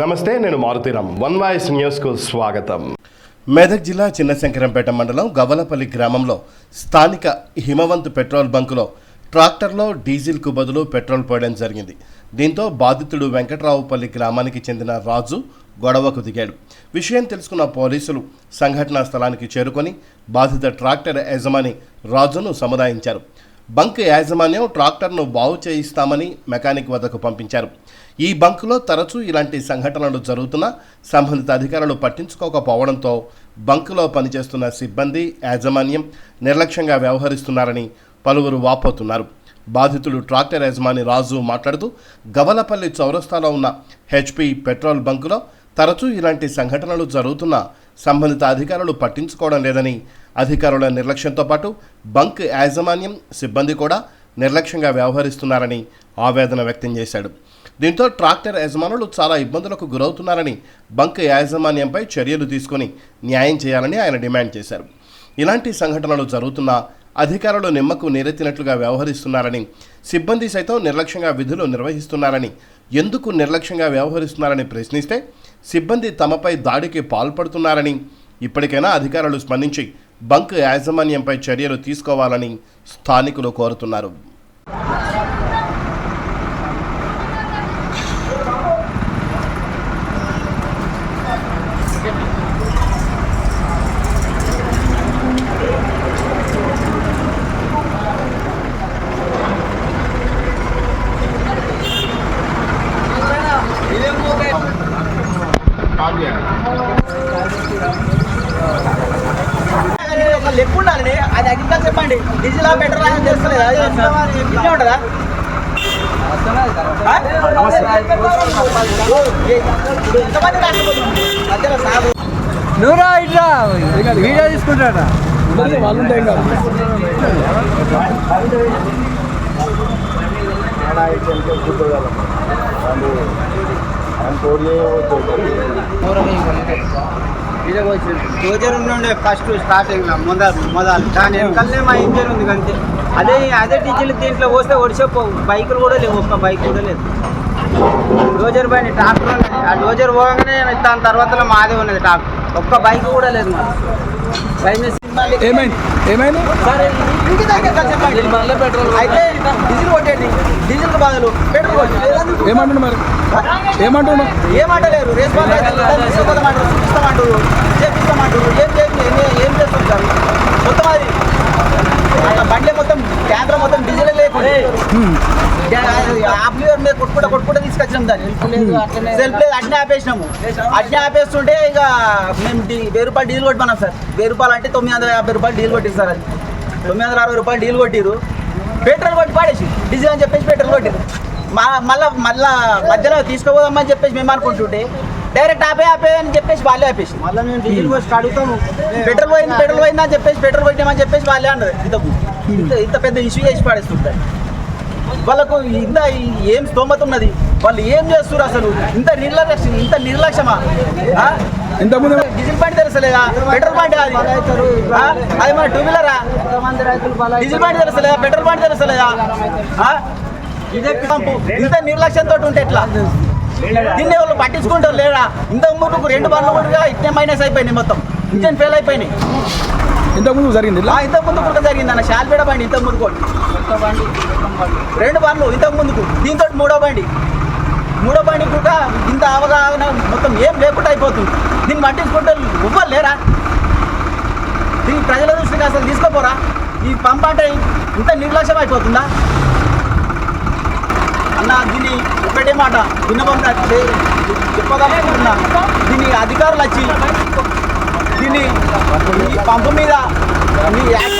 నమస్తే నేను Maruthi Ram one voice న్యూస్కు స్వాగతం. మెదక్ జిల్లా చిన్నశంకరంపేట మండలం గవలపల్లి గ్రామంలో స్థానిక హిమవంత్ పెట్రోల్ బంకులో ట్రాక్టర్లో డీజిల్కు బదులు పెట్రోల్ పోయడం జరిగింది. దీంతో బాధితుడు వెంకట్రావుపల్లి గ్రామానికి చెందిన రాజు గొడవకు దిగాడు. విషయం తెలుసుకున్న పోలీసులు సంఘటనా స్థలానికి చేరుకొని బాధిత ట్రాక్టర్ యజమాని రాజును సముదాయించారు. బంక్ యాజమాన్యం ట్రాక్టర్ను బాగు చేయిస్తామని మెకానిక్ వద్దకు పంపించారు. ఈ బంకులో తరచూ ఇలాంటి సంఘటనలు జరుగుతున్నా సంబంధిత అధికారులు పట్టించుకోకపోవడంతో బంకులో పనిచేస్తున్న సిబ్బంది యాజమాన్యం నిర్లక్ష్యంగా వ్యవహరిస్తున్నారని పలువురు వాపోతున్నారు. బాధితుడు ట్రాక్టర్ యజమాని రాజు మాట్లాడుతూ గవలపల్లి చౌరస్తాలో ఉన్న హెచ్పి పెట్రోల్ బంకులో తరచూ ఇలాంటి సంఘటనలు జరుగుతున్నా సంబంధిత అధికారులు పట్టించుకోవడం లేదని అధికారుల నిర్లక్ష్యంతో పాటు బంక్ యాజమాన్యం సిబ్బంది కూడా నిర్లక్ష్యంగా వ్యవహరిస్తున్నారని ఆవేదన వ్యక్తం చేశాడు. దీంతో ట్రాక్టర్ యజమానులు చాలా ఇబ్బందులకు గురవుతున్నారని బంక్ యాజమాన్యంపై చర్యలు తీసుకొని న్యాయం చేయాలని ఆయన డిమాండ్ చేశారు. ఇలాంటి సంఘటనలు జరుగుతున్నా అధికారులు నిమ్మకు నీరెత్తినట్లుగా వ్యవహరిస్తున్నారని సిబ్బంది సైతం నిర్లక్ష్యంగా విధులు నిర్వహిస్తున్నారని ఎందుకు నిర్లక్ష్యంగా వ్యవహరిస్తున్నారని ప్రశ్నిస్తే సిబ్బంది తమపై దాడికి పాల్పడుతున్నారని ఇప్పటికైనా అధికారులు స్పందించి బంక్ యాజమాన్యంపై చర్యలు తీసుకోవాలని స్థానికులు కోరుతున్నారు. ఒక లెక్క ఉండాలి అది అగ్రికల్చర్ చెప్పండి. డీజిల్ పెట్రోల్ అని తెలుస్తలేదు. అది ఇట్లా ఉంటుందా? నువ్వురా ఇట్లా వీడియో తీసుకుంటాడా? డోజర్ ఉండే ఫస్ట్ స్టార్టింగ్లో మొదలు మొదలు. దాని వెనకాలనే మా ఇంజన్ ఉంది అంతే. అదే అదే డీజిల్ దీంట్లో పోస్తే ఒడిసే బైకులు కూడా లేవు ఒక్క బైక్ కూడా లేదు. డోజర్ పైన ట్రాక్టర్ ఉన్నది ఆ డోజర్ పోగానే దాని తర్వాత మాదే ఉన్నది ట్రాక్టర్. ఒక్క బైక్ కూడా లేదు మరి ఏమైంది? ఏమైంది? సరే ఇంటి దగ్గర చెప్పండి పెట్రోల్ అయితే డీజిల్ కొట్టేది డీజిల్ బదులు పెట్రోల్ కొట్టేది ఏమంటున్నా మరి? ఏమంటున్నా ఏమంటలేరు. రెస్పాన్స్ తీసుకోమంటారు చూపిస్తామంటారు. చేపిస్తామంటారు. ఏం చేసి ఏం- ఏం చేస్తుంటారు మొత్తం అది. బండి మొత్తం ట్యాంకర్ మొత్తం డీజిల్ లేకుండా. మీద కొట్టుకుంటా కొట్టుకుంటా తీసుకొచ్చినాం దాన్ని. సెల్ఫ్ లేదు అట్నే ఆపేసినాము. అట్నే ఆపేస్తుంటే ఇక మేము వెయ్యి రూపాయలు డీజిల్ కొట్టుకున్నాం సార్. వెయ్యి రూపాయలు అంటే తొమ్మిది వందల యాభై రూపాయలు డీజిల్ కొట్టిరు సార్ అది. తొమ్మిది వందల అరవై రూపాయలు డీజిల్ కొట్టిరు. పెట్రోల్ కొట్టి పాడేసి డీజిల్ అని చెప్పేసి పెట్రోల్ కొట్టిరు. మా మళ్ళా మళ్ళా మధ్యలో తీసుకోపోదామని చెప్పేసి మేము అనుకుంటుంటే డైరెక్ట్ ఆపే ఆపే అని చెప్పేసి వాళ్ళే ఆపేసి. మళ్ళీ మేము డీజిల్ పోసి అడుగుతాము. పెట్రోల్ పోయింది పెట్రోల్ పోయింది అని చెప్పేసి పెట్రోల్ కొట్టామని చెప్పేసి వాళ్ళే అన్నారు ఇంత ఇంత ఇంత పెద్ద ఇష్యూ చేసి పాడేస్తుంటారు. వాళ్ళకు ఇంత ఏం స్తోమత ఉన్నది? వాళ్ళు ఏం చేస్తారు అసలు? ఇంత నిర్లక్ష్యం ఇంత నిర్లక్ష్యమా? ఇంతకుముందు డీజిల్ బండి తెలుసలేదా పెట్రోల్ బండి అది? అది మన టూ వీలరా? డీజిల్ బండి తెలుసలేదా పెట్రోల్ బండి తెలుసలేదా ఆ? ఇదే పంపు. ఇంత నిర్లక్ష్యంతో ఉంటే ఎట్లా? దీన్ని వాళ్ళు పట్టించుకుంటారు లేడా ఇంత ముందుకు రెండు బండ్లు కూడా ఇట్నే మైనస్ అయిపోయినాయి మొత్తం. ఇంజన్ ఫెయిల్ అయిపోయినాయి. ఇంతకుముందు జరిగింది ఇంతకుముందు ఇంతకు కూడా జరిగింది అన్న. షాల్పేట బండి ఇంతకు ముందు కూడా రెండు బండ్లు ఇంతకు ముందుకు దీంతో మూడో బండి. మూడో బండి కూడా ఇంత అవగాహన మొత్తం ఏం లేకుండా అయిపోతుంది. దీన్ని పట్టించుకుంటే ఇవ్వాలి లేరా దీన్ని ప్రజల దృష్టికి అసలు తీసుకోపోరా? ఈ పంప అంటే ఇంత నిర్లక్ష్యం అయిపోతుందా? అన్న దీన్ని ఒకటే మాట విన్నపం చెప్పదలుచుకుంటున్నా దీన్ని అధికారులు వచ్చి దీన్ని ఈ పంపు మీద మీ యాక్షన్ తీసుకోవాలని